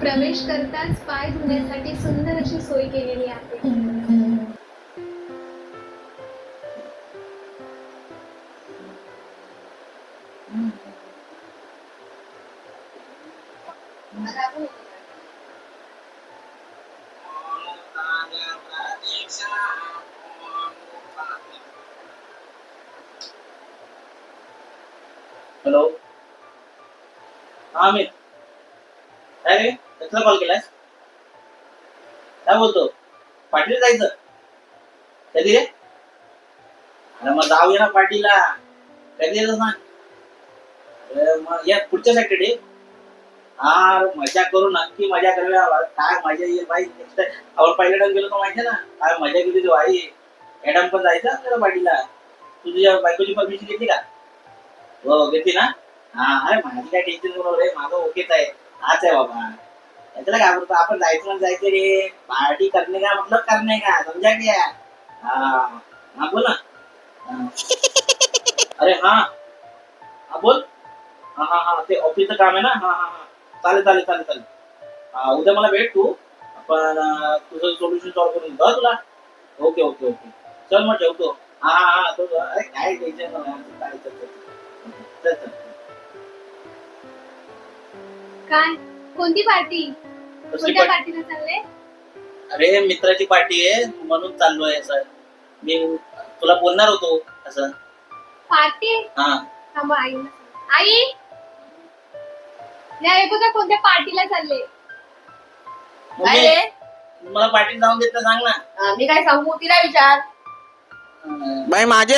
प्रवेश करताच पाय धुण्यासाठी सुंदर अशी सोय केलेली आहे. हॅलो. हा अमित. काय रे? कसला कॉल केलास काय बोलतो? पाटील जायचं. कधी रे? अरे मग जाऊया ना पाटीला कधी येतं ना मग या पुढच्या सॅटर्डे हा मजा करू नक्की मजा करूया. काय मजा येईल बाई. आपण पहिल्या टाइम गेलो तर माहिती ना? काय मजा केली तू बाई मॅडम पण जायचं आपल्याला पाटीला तू तुझ्या बायकोची परमिशन घेतली का? हो घेते ना? हा अरे माझी काय टेन्शन बरोबर आहे माझं ओकेच आहे. हाच आहे बाबा. त्याला काय बोलतो? आपण जायचं म्हणजे जायचं रे. पार्टी करणे का? मतलब करणे का? समजा की हा. हा बोल ना. अरे हा. हा बोल. हा हा हा. ते ऑफिसचं काम आहे ना? हा हा हा. चालेल चालेल चालेल चालेल. हा उद्या मला भेट तू. आपण तुझं सोल्युशन सॉल्व्ह करून देऊ. तुला. Okay okay okay. चल मग ठेवतो. हा हा हा. तो अरे काय टेन्शन चालेल काय? कोणती पार्टी? कसली कोणत्या पार्टी? पार्टीला चालले? अरे मित्राची पार्टी आहे. म्हणून चाललोय असं. मी तुला बोलणार होतो असं. पार्टी? हा. थांबा आई. आई? या हे बघा कोणत्या पार्टीला चालले. काय रे? मम्मी, मला पार्टीत जाऊन देत सांग ना. हा, मी काय सांगू? तिला विचार. बाई माझे